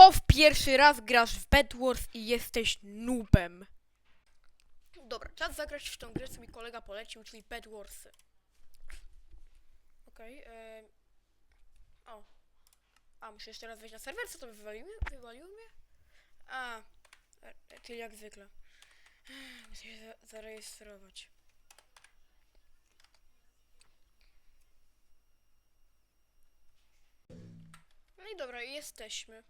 Po w pierwszy raz grasz w Bed Wars i jesteś noobem. Dobra, czas zagrać w tą grę, co mi kolega polecił, czyli Bed Warsy. Okej, okay, O. A, muszę jeszcze raz wejść na serwer? Co to wywaliło, wywaliło mnie? A, e, czyli jak zwykle. Muszę się za zarejestrować. No i dobra, jesteśmy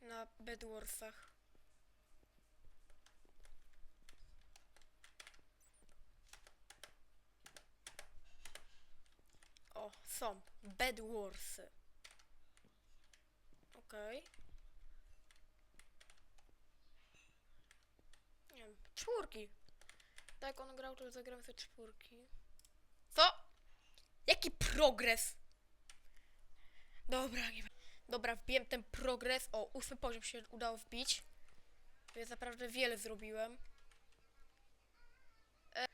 na Bedwarsach. O, są. Bedwarsy. Okej. Nie wiem, czwórki. Tak on grał, to zagrałem te czwórki. Co? Jaki progres? Dobra, nie Dobra, wbiłem ten progres. O, ósmy poziom się udało wbić. Więc naprawdę wiele zrobiłem. E...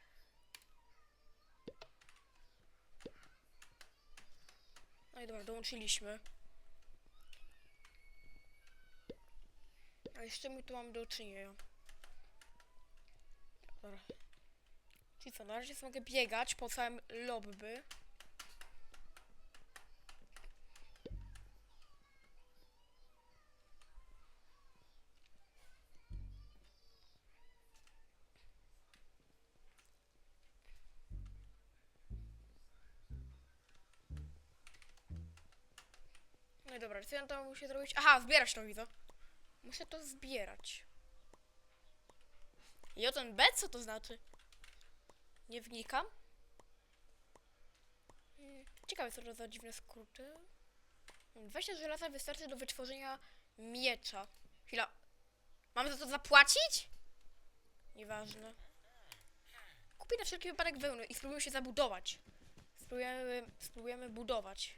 No i dobra, dołączyliśmy. A jeszcze mi tu mam do czynienia. Dobra. Czyli co, na razie mogę biegać po całym lobby. Dobra, co ja tam muszę zrobić? Aha, zbierać to widzę. Muszę to zbierać. I o ten B co to znaczy? Nie wnikam. Hmm, Ciekawe co to za dziwne skróty. 20 żelaza wystarczy do wytworzenia miecza. Chwila. Mam za to zapłacić? Nieważne. Kupię na wszelki wypadek wełnę i spróbujemy się zabudować. Spróbujemy, spróbujemy budować.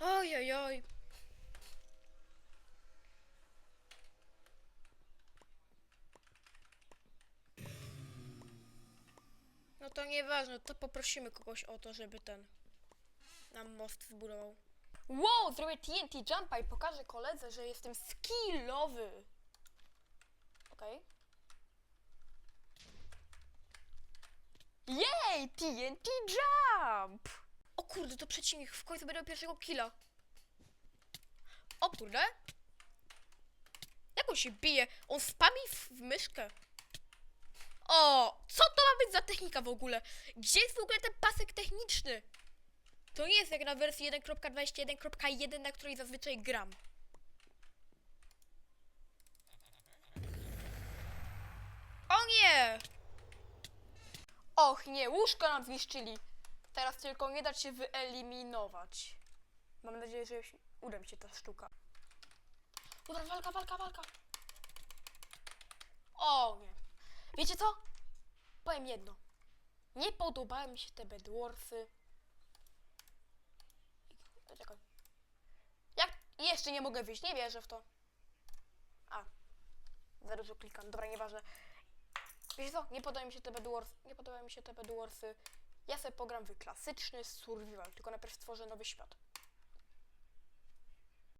Oj, oj, oj. No to nieważne, to poprosimy kogoś o to, żeby ten nam most zbudował. Wow, zrobię TNT jumpa i pokażę koledze, że jestem skillowy. Okej. Jej, TNT jump! Kurde, to przeciwnik, w końcu będę pierwszego killa. O kurde. Jak on się bije? On spami w, w myszkę. O, co to ma być za technika w ogóle? Gdzie jest w ogóle ten pasek techniczny? To nie jest jak na wersji 1.21.1, na której zazwyczaj gram. O nie! Och nie, łóżko nam zniszczyli. Teraz tylko nie dać się wyeliminować. Mam nadzieję, że uda mi się ta sztuka. Uda, walka, walka, walka. O nie. Wiecie co? Powiem jedno. Nie podobały mi się te bedwarsy. Czekaj. Jak? Jeszcze nie mogę wyjść, nie wierzę w to. A. Za dużo klikam, dobra, nieważne. Wiecie co? Nie podoba mi się te bedwarsy. Nie podobają mi się te bedwarsy. Ja sobie pogram w klasyczny survival, tylko najpierw stworzę nowy świat.